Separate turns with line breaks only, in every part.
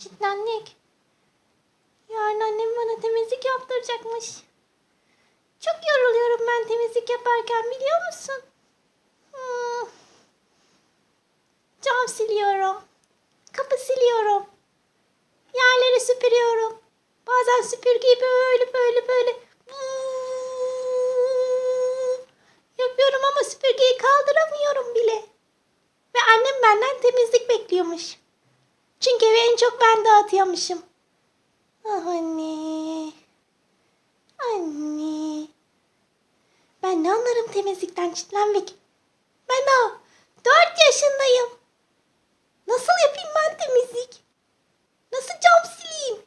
Çitlendik. Yarın annem bana temizlik yaptıracakmış. Çok yoruluyorum ben temizlik yaparken biliyor musun? Hmm. Cam siliyorum. Kapı siliyorum. Yerleri süpürüyorum. Bazen süpürgeyi böyle böyle böyle yapıyorum ama süpürgeyi kaldıramıyorum bile. Ve annem benden temizlik bekliyormuş. Çünkü evi en çok ben dağıtıyormuşum. Ah anne. Anne. Ben ne anlarım temizlikten çitlenmek. Ben daha dört yaşındayım. Nasıl yapayım ben temizlik? Nasıl cam sileyim?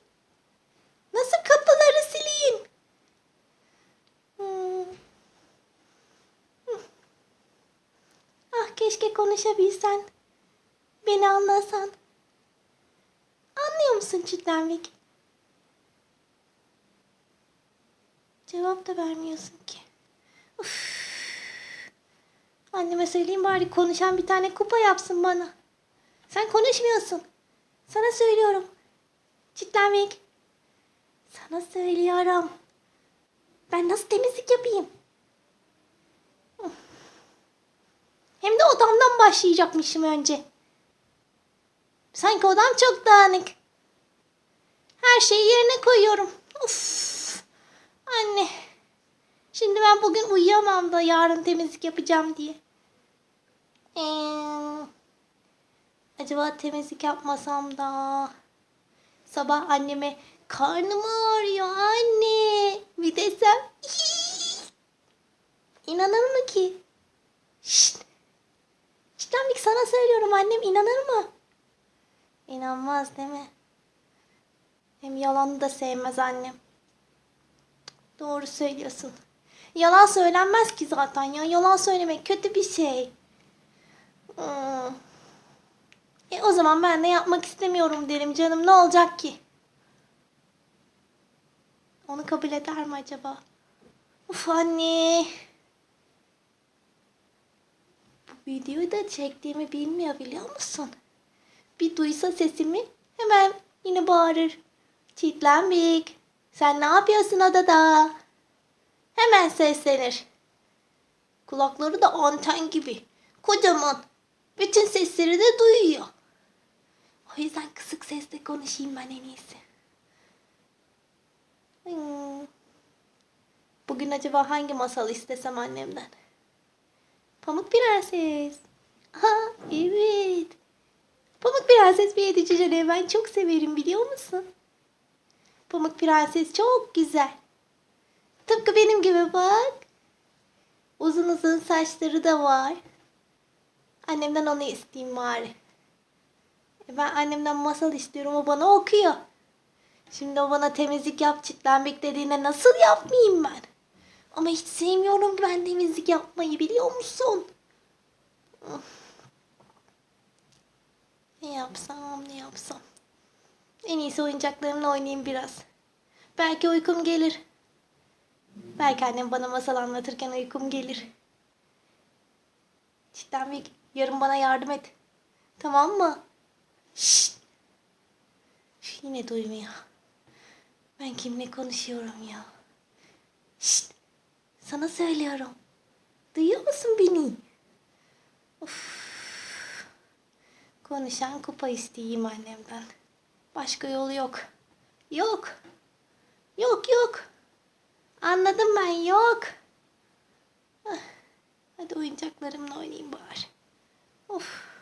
Nasıl kapıları sileyim? Hmm. Hmm. Ah keşke konuşabilsen. Beni anlasan. Anlıyor musun Çitlenvik? Cevap da vermiyorsun ki. Uf. Anneme söyleyeyim bari konuşan bir tane kupa yapsın bana. Sen konuşmuyorsun. Sana söylüyorum. Çitlenvik. Sana söylüyorum. Ben nasıl temizlik yapayım? Hem de odamdan başlayacakmışım önce. Sanki odam çok dağınık. Her şeyi yerine koyuyorum. Uf. Anne. Şimdi ben bugün uyuyamam da yarın temizlik yapacağım diye. Ee, acaba temizlik yapmasam da sabah anneme karnım ağrıyor anne bir desem inanır mı ki? Şşt. Çitlendik sana söylüyorum annem inanır mı? İnanmaz değil mi? Hem yalanı da sevmez annem. Doğru söylüyorsun. Yalan söylenmez ki zaten ya. Yalan söylemek kötü bir şey. Hmm. E o zaman ben de yapmak istemiyorum derim canım. Ne olacak ki? Onu kabul eder mi acaba? Uf anne. Bu videoyu da çektiğimi bilmiyor biliyor musun? Bir duysa sesimi hemen yine bağırır. Çitlenbik. Sen ne yapıyorsun odada? Hemen seslenir. Kulakları da anten gibi. Kocaman. Bütün sesleri de duyuyor. O yüzden kısık sesle konuşayım ben en iyisi. Hmm. Bugün acaba hangi masal istesem annemden? Pamuk Prenses. Ha evet. Pamuk Prenses ve Yedi ben çok severim biliyor musun? Pamuk Prenses çok güzel. Tıpkı benim gibi bak. Uzun uzun saçları da var. Annemden onu isteyeyim bari. E, Ben annemden masal istiyorum o bana okuyor. Şimdi o bana temizlik yap çitlenmek dediğinde nasıl yapmayayım ben? Ama hiç sevmiyorum ben temizlik yapmayı biliyor musun? Of. Ne yapsam ne yapsam. En iyisi oyuncaklarımla oynayayım biraz. Belki uykum gelir. Belki annem bana masal anlatırken uykum gelir. Cidden bir yarın bana yardım et. Tamam mı? Şşt. Üf, Yine duymuyor. Ben kimle konuşuyorum ya? Şşt. Sana söylüyorum. Duyuyor musun beni? Of. Konuşan kupa isteyeyim annemden. Başka yol yok. Yok. Yok yok. Anladım ben yok. Ah, hadi oyuncaklarımla oynayayım bari. Of.